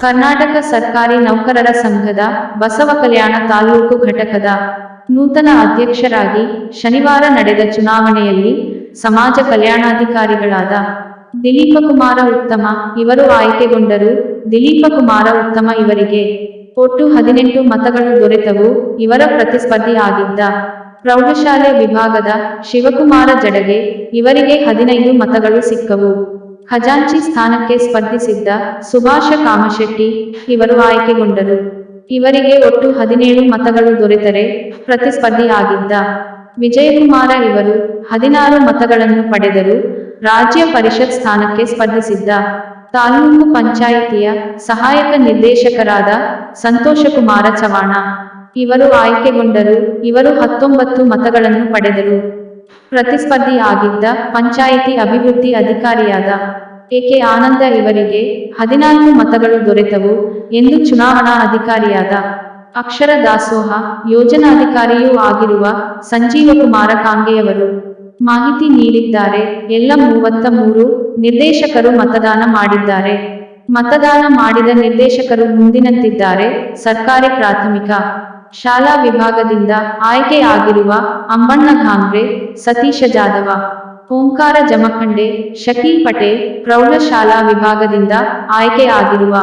ಕರ್ನಾಟಕ ಸರ್ಕಾರಿ ನೌಕರರ ಸಂಘದ ಬಸವ ಕಲ್ಯಾಣ ತಾಲೂಕು ಘಟಕದ ನೂತನ ಅಧ್ಯಕ್ಷರಾಗಿ ಶನಿವಾರ ನಡೆದ ಚುನಾವಣೆಯಲ್ಲಿ ಸಮಾಜ ಕಲ್ಯಾಣಾಧಿಕಾರಿಗಳಾದ ದಿಲೀಪ ಕುಮಾರ ಉತ್ತಮ ಇವರು ಆಯ್ಕೆಗೊಂಡರು. ದಿಲೀಪ ಕುಮಾರ ಉತ್ತಮ ಇವರಿಗೆ ಒಟ್ಟು ಹದಿನೆಂಟು ಮತಗಳು ದೊರೆತವು. ಇವರ ಪ್ರತಿಸ್ಪರ್ಧಿ ಆಗಿದ್ದ ಪ್ರೌಢಶಾಲೆ ವಿಭಾಗದ ಶಿವಕುಮಾರ ಜಡಗೆ ಇವರಿಗೆ ಹದಿನೈದು ಮತಗಳು ಸಿಕ್ಕವು. ಖಜಾಂಚಿ ಸ್ಥಾನಕ್ಕೆ ಸ್ಪರ್ಧಿಸಿದ್ದ ಸುಭಾಷ ಕಾಮಶೆಟ್ಟಿ ಇವರು ಆಯ್ಕೆಗೊಂಡರು. ಇವರಿಗೆ ಒಟ್ಟು ಹದಿನೇಳು ಮತಗಳು ದೊರೆತರೆ ಪ್ರತಿಸ್ಪರ್ಧಿಯಾಗಿದ್ದ. ವಿಜಯಕುಮಾರ ಇವರು ಹದಿನಾರು ಮತಗಳನ್ನು ಪಡೆದರು ರಾಜ್ಯ ಪರಿಷತ್ ಸ್ಥಾನಕ್ಕೆ ಸ್ಪರ್ಧಿಸಿದ್ದ. ತಾಲೂಕು ಪಂಚಾಯಿತಿಯ ಸಹಾಯಕ ನಿರ್ದೇಶಕರಾದ ಸಂತೋಷಕುಮಾರ ಚವಾಣ ಇವರು ಆಯ್ಕೆಗೊಂಡರು. ಇವರು ಹತ್ತೊಂಬತ್ತು ಮತಗಳನ್ನು ಪಡೆದರು. ಪ್ರತಿಸ್ಪರ್ಧಿ ಆಗಿದ್ದ ಪಂಚಾಯಿತಿ ಅಭಿವೃದ್ಧಿ ಅಧಿಕಾರಿಯಾದ ಎಕೆ ಆನಂದ ಇವರಿಗೆ ಹದಿನಾಲ್ಕು ಮತಗಳು ದೊರೆತವು ಎಂದು ಚುನಾವಣಾ ಅಧಿಕಾರಿಯಾದ ಅಕ್ಷರ ದಾಸೋಹ, ಯೋಜನಾಧಿಕಾರಿಯೂ ಆಗಿರುವ ಸಂಜೀವ ಕುಮಾರ ಕಾಂಗೆಯವರು ಮಾಹಿತಿ ನೀಡಿದ್ದಾರೆ. ಎಲ್ಲ ಮೂವತ್ತ ಮೂರು ನಿರ್ದೇಶಕರು ಮತದಾನ ಮಾಡಿದ್ದಾರೆ. ಮತದಾನ ಮಾಡಿದ ನಿರ್ದೇಶಕರು ಮುಂದಿನಂತಿದ್ದಾರೆ. ಸರ್ಕಾರಿ ಪ್ರಾಥಮಿಕ ಶಾಲಾ ವಿಭಾಗದಿಂದ ಆಯ್ಕೆಯಾಗಿರುವ ಅಂಬಣ್ಣ ಘಾಂಗ್ರೆ ಸತೀಶ ಜಾಧವ, ಓಂಕಾರ ಜಮಖಂಡೆ, ಶಕೀಲ್ ಪಟೇಲ್ ಪ್ರೌಢಶಾಲಾ ವಿಭಾಗದಿಂದ ಆಯ್ಕೆಯಾಗಿರುವ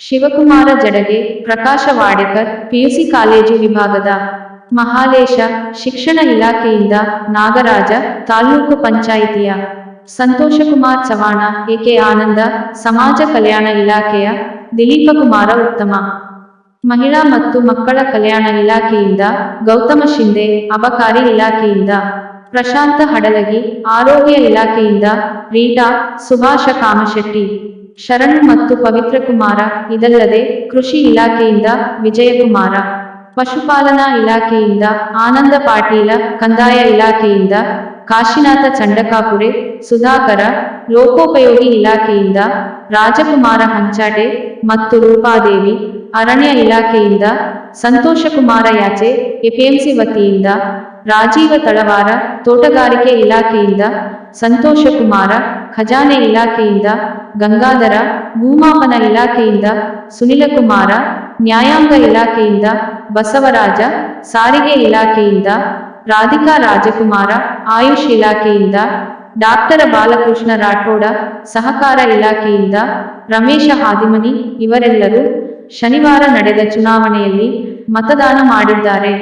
ಶಿವಕುಮಾರ ಜಡಗೆ, ಪ್ರಕಾಶ ವಾಡೇಕರ್, ಪಿಯುಸಿ ಕಾಲೇಜು ವಿಭಾಗದ ಮಹಾಲೇಶ ಶಿಕ್ಷಣ ಇಲಾಖೆಯಿಂದ ನಾಗರಾಜ, ತಾಲೂಕು ಪಂಚಾಯಿತಿಯ ಸಂತೋಷಕುಮಾರ್ ಚವಾಣ ಎಕೆ ಆನಂದ, ಸಮಾಜ ಕಲ್ಯಾಣ ಇಲಾಖೆಯ ದಿಲೀಪ ಕುಮಾರ ಉತ್ತಮ. ಮಹಿಳಾ ಮತ್ತು ಮಕ್ಕಳ ಕಲ್ಯಾಣ ಇಲಾಖೆಯಿಂದ ಗೌತಮ ಶಿಂದೆ ಅಬಕಾರಿ ಇಲಾಖೆಯಿಂದ ಪ್ರಶಾಂತ ಹಡಲಗಿ, ಆರೋಗ್ಯ ಇಲಾಖೆಯಿಂದ ರೀಟಾ ಸುಭಾಷ ಕಾಮಶೆಟ್ಟಿ, ಶರಣ್ ಮತ್ತು ಪವಿತ್ರ ಕುಮಾರ, ಇದಲ್ಲದೆ ಕೃಷಿ ಇಲಾಖೆಯಿಂದ ವಿಜಯಕುಮಾರ ಪಶುಪಾಲನಾ ಇಲಾಖೆಯಿಂದ ಆನಂದ ಪಾಟೀಲ, ಕಂದಾಯ ಇಲಾಖೆಯಿಂದ ಕಾಶಿನಾಥ ಚಂಡಕಾಪುರೆ, ಸುಧಾಕರ, ಲೋಕೋಪಯೋಗಿ ಇಲಾಖೆಯಿಂದ, ರಾಜಕುಮಾರ ಹಂಚಾಟೆ ಮತ್ತು ರೂಪಾದೇವಿ, ಅರಣ್ಯ ಇಲಾಖೆಯಿಂದ, ಸಂತೋಷಕುಮಾರ ಯಾಚೆ ಎಪಿಎಂಸಿ ವತಿಯಿಂದ, ರಾಜೀವ ತಳವಾರ, ತೋಟಗಾರಿಕೆ ಇಲಾಖೆಯಿಂದ, ಸಂತೋಷಕುಮಾರ, ಖಜಾನೆ ಇಲಾಖೆಯಿಂದ, ಗಂಗಾಧರ, ಭೂಮಾಪನ ಇಲಾಖೆಯಿಂದ, ಸುನಿಲಕುಮಾರ, ನ್ಯಾಯಾಂಗ ಇಲಾಖೆಯಿಂದ, ಬಸವರಾಜ, ಸಾರಿಗೆ ಇಲಾಖೆಯಿಂದ ರಾಧಿಕಾ ರಾಜಕುಮಾರ, ಆಯುಷ್ ಇಲಾಖೆಯಿಂದ, ಡಾಕ್ಟರ್ ಬಾಲಕೃಷ್ಣ ರಾಠೋಡ, ಸಹಕಾರ ಇಲಾಖೆಯಿಂದ ರಮೇಶ ಹಾದಿಮನಿ ಇವರೆಲ್ಲರೂ ಶನಿವಾರ ನಡೆದ ಚುನಾವಣೆಯಲ್ಲಿ ಮತದಾನ ಮಾಡಿದ್ದಾರೆ.